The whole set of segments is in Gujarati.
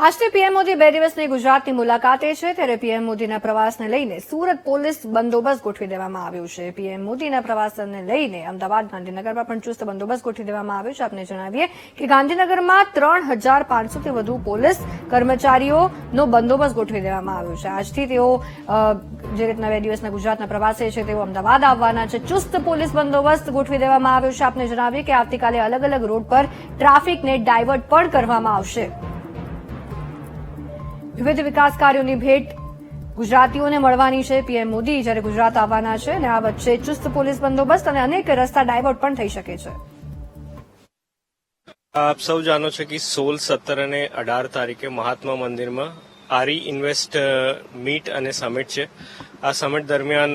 આજથી પીએમ મોદી બે દિવસની ગુજરાતની મુલાકાતે છે, ત્યારે પીએમ મોદીના પ્રવાસને લઈને સુરત પોલીસ બંદોબસ્ત ગોઠવી દેવામાં આવ્યો છે. પીએમ મોદીના પ્રવાસને લઈને અમદાવાદ ગાંધીનગરમાં પણ ચુસ્ત બંદોબસ્ત ગોઠવી દેવામાં આવ્યો છે. આપને જણાવીએ કે ગાંધીનગરમાં ત્રણ હજાર પાંચસોથી વધુ પોલીસ કર્મચારીઓનો બંદોબસ્ત ગોઠવી દેવામાં આવ્યો છે. આજથી તેઓ જે રીતના બે દિવસના ગુજરાતના પ્રવાસે છે, તેઓ અમદાવાદ આવવાના છે. ચુસ્ત પોલીસ બંદોબસ્ત ગોઠવી દેવામાં આવ્યો છે. આપને જણાવીએ કે આવતીકાલે અલગ અલગ રોડ પર ટ્રાફિકને ડાયવર્ટ પણ કરવામાં આવશે. વિવિધ વિકાસ કાર્યોની ભેટ ગુજરાતીઓને મળવાની છે. પીએમ મોદી જ્યારે ગુજરાત આવવાના છે અને આ વચ્ચે ચુસ્ત પોલીસ બંદોબસ્ત અને અનેક રસ્તા ડાયવર્ટ પણ થઈ શકે છે. આપ સૌ જાણો છો કે સોળ સત્તર અને અઢાર તારીખે મહાત્મા મંદિરમાં આરી ઇન્વેસ્ટ મીટ અને સમિટ છે. આ સમિટ દરમિયાન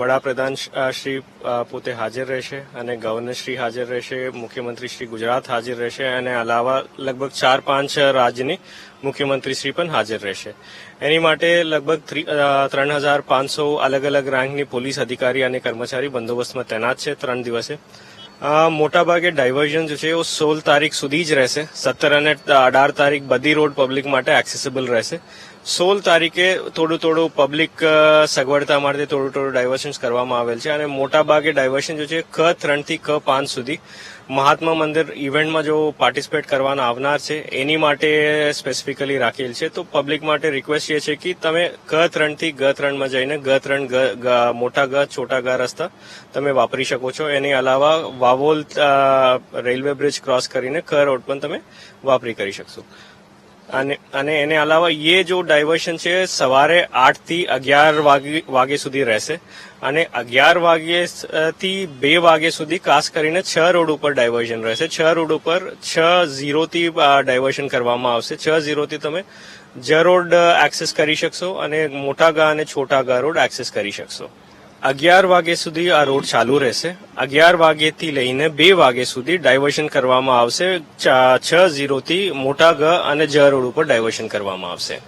વડાપ્રધાન શ્રી પોતે હાજર રહેશે અને ગવર્નર શ્રી હાજર રહેશે, મુખ્યમંત્રી શ્રી ગુજરાત હાજર રહેશે અને અલાવા લગભગ ચાર પાંચ રાજ્યની મુખ્યમંત્રી શ્રી પણ હાજર રહેશે. એની માટે લગભગ ત્રણ હજાર પાંચસો અલગ અલગ રેન્કની પોલીસ અધિકારી અને કર્મચારી બંદોબસ્તમાં તૈનાત છે ત્રણ દિવસે. મોટાભાગે ડાયવર્ઝન જે છે એ સોળ તારીખ સુધી જ રહેશે. સત્તર અને અઢાર તારીખ બધી રોડ પબ્લિક માટે એક્સેસિબલ રહેશે. સોળ તારીખે થોડું થોડું પબ્લિક સગવડતા માટે થોડું થોડું ડાયવર્શન કરવામાં આવેલ છે અને મોટાભાગે ડાયવર્શન જે છે ક ત્રણથી ક પાંચ સુધી. મહાત્મા મંદિર ઇવેન્ટમાં જો પાર્ટિસિપેટ કરવાના આવનાર છે, એની માટે સ્પેસિફિકલી રાખેલ છે. તો પબ્લિક માટે રિક્વેસ્ટ એ છે કે તમે ક ત્રણથી ગ ત્રણમાં જઈને ગ ત્રણ મોટા ગ, છોટા ગ રસ્તા તમે વાપરી શકો છો. એની અલાવા વાવોલ રેલવે બ્રિજ ક્રોસ કરીને ક રોડ પણ તમે વાપરી કરી શકશો. અને અને એને અલાવા એ જો ડાયવર્શન છે, સવારે આઠથી અગિયાર વાગે સુધી રહેશે. અને અગિયાર વાગ્યેથી બે વાગે સુધી ખાસ કરીને છ રોડ ઉપર ડાયવર્ઝન રહેશે. છ રોડ ઉપર છ ઝીરોથી ડાયવર્શન કરવામાં આવશે. છ ઝીરોથી તમે જ રોડ એક્સેસ કરી શકશો અને મોટા ગા અને છોટા ગા રોડ એક્સેસ કરી શકશો. અગિયાર વાગે સુધી આ રોડ ચાલુ રહેશે. અગિયાર વાગ્યેથી લઈને બે વાગે સુધી ડાયવર્શન કરવામાં આવશે. છ ઝીરોથી મોટા ગ અને જ રોડ ઉપર ડાયવર્શન કરવામાં આવશે.